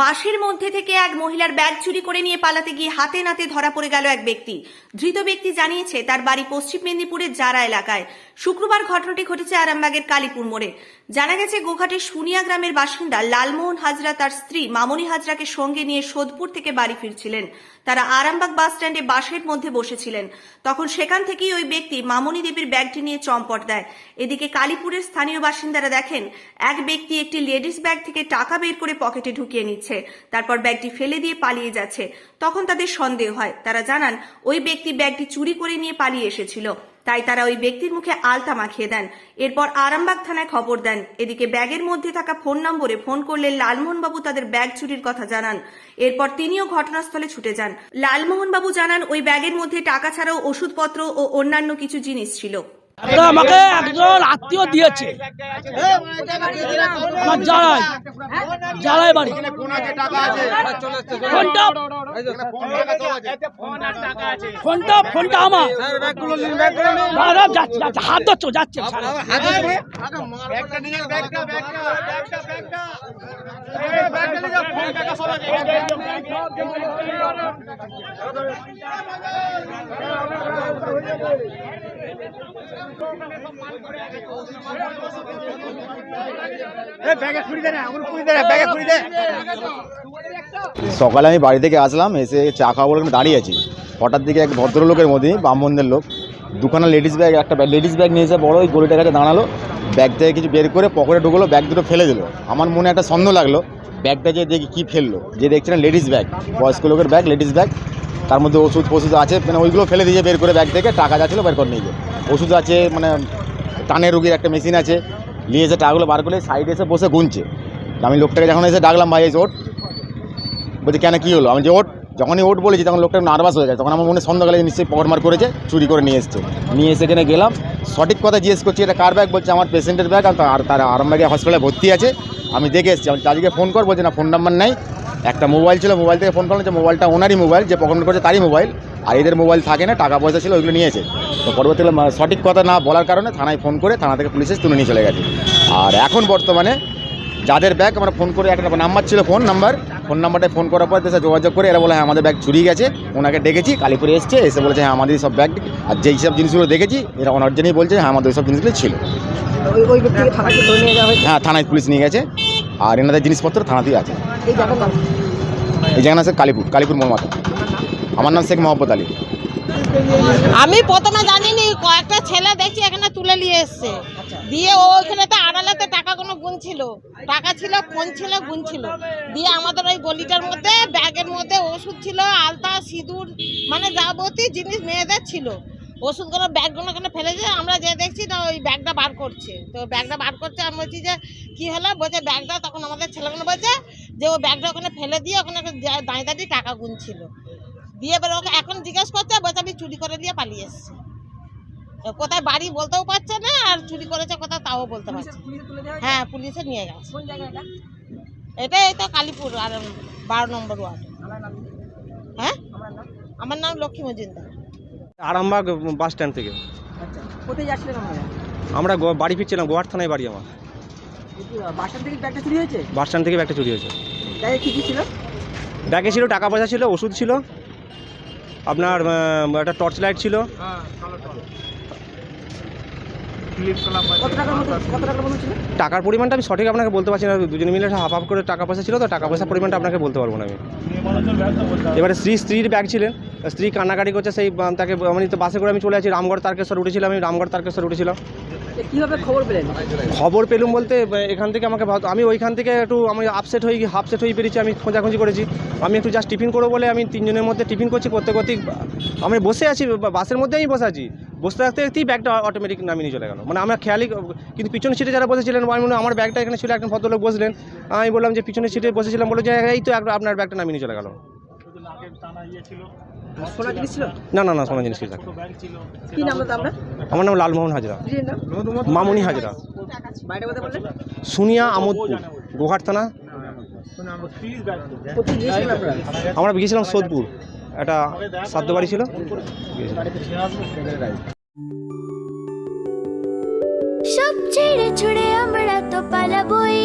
বাসের মধ্যে থেকে এক মহিলার ব্যাগ চুরি করে নিয়ে পালাতে গিয়ে হাতে নাতে ধরা পড়ে গেল এক ব্যক্তি। ধৃত ব্যক্তি জানিয়েছে, তার বাড়ি পশ্চিম মেদিনীপুরের জারা এলাকায়। শুক্রবার ঘটনাটি ঘটেছে আরামবাগের কালীপুর মোড়ে। জানা গেছে, গোঘাটের সুনিয়া গ্রামের বাসিন্দা লালমোহন হাজরা তার স্ত্রী মামনি হাজরাকে সঙ্গে নিয়ে সোদপুর থেকে বাড়ি ফিরছিলেন। তারা আরামবাগ বাস স্ট্যান্ডে বাসের মধ্যে বসেছিলেন। তখন সেখান থেকেই ওই ব্যক্তি মামনি দেবীর ব্যাগটি নিয়ে চম্পট দেয়। এদিকে কালীপুরের স্থানীয় বাসিন্দারা দেখেন, এক ব্যক্তি একটি লেডিস ব্যাগ থেকে টাকা বের করে পকেটে ঢুকিয়ে নিচ্ছে। তারপর ব্যাগটি ফেলে দিয়ে পালিয়ে যাচ্ছে। তখন তাদের সন্দেহ হয়। তারা জানান, ওই ব্যক্তি ব্যাগটি চুরি করে নিয়ে পালিয়ে এসেছিল। তাই তারা ওই ব্যক্তির মুখে আলতা মাখিয়ে দেন। এরপর আরামবাগ থানায় খবর দেন। এদিকে ব্যাগের মধ্যে থাকা ফোন নম্বরে ফোন করলে লালমোহনবাবু তাদের ব্যাগ চুরির কথা জানান। এরপর তিনিও ঘটনাস্থলে ছুটে যান। লালমোহনবাবু জানান, ওই ব্যাগের মধ্যে টাকা ছাড়াও ওষুধপত্র ও অন্যান্য কিছু জিনিস ছিল। আমাকে একজন আত্মীয় দিয়েছে। ফোনটা ফোনটা আমার। হাত ধরছো যাচ্ছে সকালে আমি বাড়ি থেকে আসলাম, এসে চা খাওয়া বলে দাঁড়িয়ে আছি। হঠাৎ দিকে এক ভদ্রলোকের মধ্যে, ব্রাহ্মণদের লোক। দুখানা লেডিস ব্যাগ একটা লেডিস ব্যাগ নিয়ে এসে বড় ওই গলিটার কাছে দাঁড়াল। ব্যাগ থেকে কিছু বের করে পকেটে ঢুকলো ব্যাগ দুটো ফেলে দিল। আমার মনে একটা সন্দেহ লাগল ব্যাগটা যে দেখি কী ফেলল। যে দেখছিলাম লেডিস ব্যাগ বয়স্ক লোকের ব্যাগ লেডিস ব্যাগ তার মধ্যে ওষুধ ফষুধ আছে মানে ওইগুলো ফেলে দিয়ে বের করে ব্যাগ থেকে টাকা যাচ্ছিল, বের করে নিয়ে ওষুধ আছে মানে টানের রুগীর একটা মেশিন আছে, নিয়ে এসে টাকাগুলো বার করে সাইডে এসে বসে গুনছে। আমি লোকটাকে যখন এসে ডাকলাম, ভাই এসে ওঠ বলছি, কেন, কী হলো? আমি যে, ওট? যখনই ওট বলেছি, তখন লোকটা নার্ভাস হয়ে গেছে। তখন আমার মনে সন্দেহ গেলে নিশ্চয়ই পকেট মার করেছে, চুরি করে নিয়ে এসছে। নিয়ে এসে এখানে গেলাম। সঠিক কথা জিজ্ঞেস করছি, এটা কার ব্যাগ বলছে, আমার পেশেন্টের ব্যাগ আর তার আরামবাগে হসপিটালে ভর্তি আছে। আমি দেখে এসেছি। আমি চার্জিকে ফোন কর বলছে, না ফোন নাম্বার নেই। একটা মোবাইল ছিল মোবাইল থেকে ফোন করলাম যে মোবাইলটা ওনারই মোবাইল যে পকেট করেছে তারই মোবাইল। আর এদের মোবাইল থাকে না টাকা পয়সা ছিল ওইগুলো নিয়েছে। তো পরবর্তীকালে সঠিক কথা না বলার কারণে থানায় ফোন করে থানা থেকে পুলিশে তুলে নিয়ে চলে গেছে। আর এখন বর্তমানে যাদের ব্যাগ আমরা ফোন করে একটা নাম্বার ছিল ফোন নাম্বার ফোন নাম্বারটা ফোন করার পর তার যোগাযোগ করে এরা বলে হ্যাঁ আমাদের ব্যাগ চুরি গেছে ওনাকে ডেকেছি কালীপুরে এসছে এসে বলেছে হ্যাঁ আমাদের সব ব্যাগ আর যেই সব জিনিসগুলো দেখেছি এরা ওনার জন্যই বলছে হ্যাঁ আমাদের ওই সব জিনিসগুলো ছিল। হ্যাঁ থানায় পুলিশ নিয়ে গেছে আর এনাদের জিনিসপত্র থানাতেই আছে। এই জায়গা আছে কালীপুর কালীপুর মোহাম্মদ আমার নাম শেখ মোহাম্মদ আলী। আমি প্রথমে জানিনি, কয়েকটা ছেলে দেখছি এখানে তুলে নিয়ে এসছে। দিয়ে ও ওইখানে তো আড়ালাতে টাকাগুলো গুনছিল টাকা ছিল কোন ছিল গুনছিল দিয়ে আমাদের ওই গলিটার মধ্যে, ব্যাগের মধ্যে ওষুধ ছিল, আলতা, সিঁদুর মানে যাবতীয় জিনিস মেয়েদের ছিল। ওষুধগুলো ব্যাগগুলো ওখানে ফেলে দিয়ে আমরা যে দেখছি না ওই ব্যাগটা বার করছে। তো ব্যাগটা বার করছে আমি বলছি যে কী হলো? বলছে ব্যাগটা তখন আমাদের ছেলেগুলো বলছে যে ও ব্যাগটা ওখানে ফেলে দিয়ে ওখানে দাঁড়িয়ে দাঁড়িয়ে টাকা গুনছিল। দিয়ে এবার ওকে এখন জিজ্ঞেস করছে বলছে আমি চুরি করে দিয়ে পালিয়ে এসেছি। তো কোথায় বাড়ি বলতেও পারছে না আর চুরি করেছে কোথায় তাও বলতে পারছে হ্যাঁ পুলিশে নিয়ে গেছে। কোন জায়গা এটা এটা এই তো কালীপুর আর বারো নম্বর ওয়ার্ড। হ্যাঁ? আমার নাম? আমার নাম লক্ষ্মী মজুমদার। আরামবাগ বাস স্ট্যান্ড থেকে। আচ্ছা কোথায় যাচ্ছিলেন আপনারা? আমরা গো- বাড়ি ফিরছিলাম গোয়ার থানায় বাড়ি আমার। বাসার থেকে ব্যাগটা চুরি হয়েছে? বাস স্ট্যান্ড থেকে ব্যাগটা চুরি হয়েছে। ব্যাগে কি কি ছিল? ব্যাগে ছিল টাকা পয়সা ছিল ওষুধ ছিল আপনার একটা টর্চ লাইট ছিল। কত টাকার মতো কত টাকার মতো ছিল? টাকার পরিমাণটা আমি সঠিক আপনাকে বলতে পারছি না দুজনে মিলে হাফ হাফ করে টাকা পয়সা ছিল তো টাকা পয়সা পরিমাণটা আপনাকে বলতে পারব না আমি। এবারে স্ত্রী স্ত্রীর ব্যাগ ছিলেন। স্ত্রী কান্নাকাটি করছে সেই তাকে আমি তো বাসে করে আমি চলে আছি রামগড় তারকেশ্বর উঠেছিলাম আমি রামগড় তারকেশ্বর উঠেছিলাম কীভাবে খবর পেলেন? খবর পেলুম বলতে এখান থেকে আমাকে আমি ওইখান থেকে একটু আমি আপসেট হয়ে গিয়ে হাফসেট হয়ে পেরেছি আমি খোঁজাখুঁজি করেছি। আমি একটু জাস্ট টিফিন করব বলে আমি তিনজনের মধ্যে টিফিন করছি করতে করতে আমি বসে আছি বাসের মধ্যেই আমি বসে আছি। বসে থাকতে থাকতেই ব্যাগটা অটোমেটিক নামিয়ে চলে গেল। মানে আমরা খেয়ালই কিন্তু পিছনের সিটে যারা বসেছিলেন আমি মনে আমার ব্যাগটা এখানে ছিল একজন ভদ্রলোক বসলেন। আমি বললাম যে পিছনের সিটে বসেছিলাম। বলে যে এই তো আপনার ব্যাগটা নামিয়ে চলে গেল। সোনা জিনিস ছিল? না না না সোনা জিনিস কিছু থাকে কি নাম আমরা আমার নাম লালমোহন হাজরা। মামুনি হাজরা। সুনিয়া আমোদপুর গোহাট থানা। আমরা গিয়েছিলাম সোদপুর। একটা সাধ্য বাড়ি ছিল। সব ছেড়ে ছুড়ে আমরা তো পালাবই।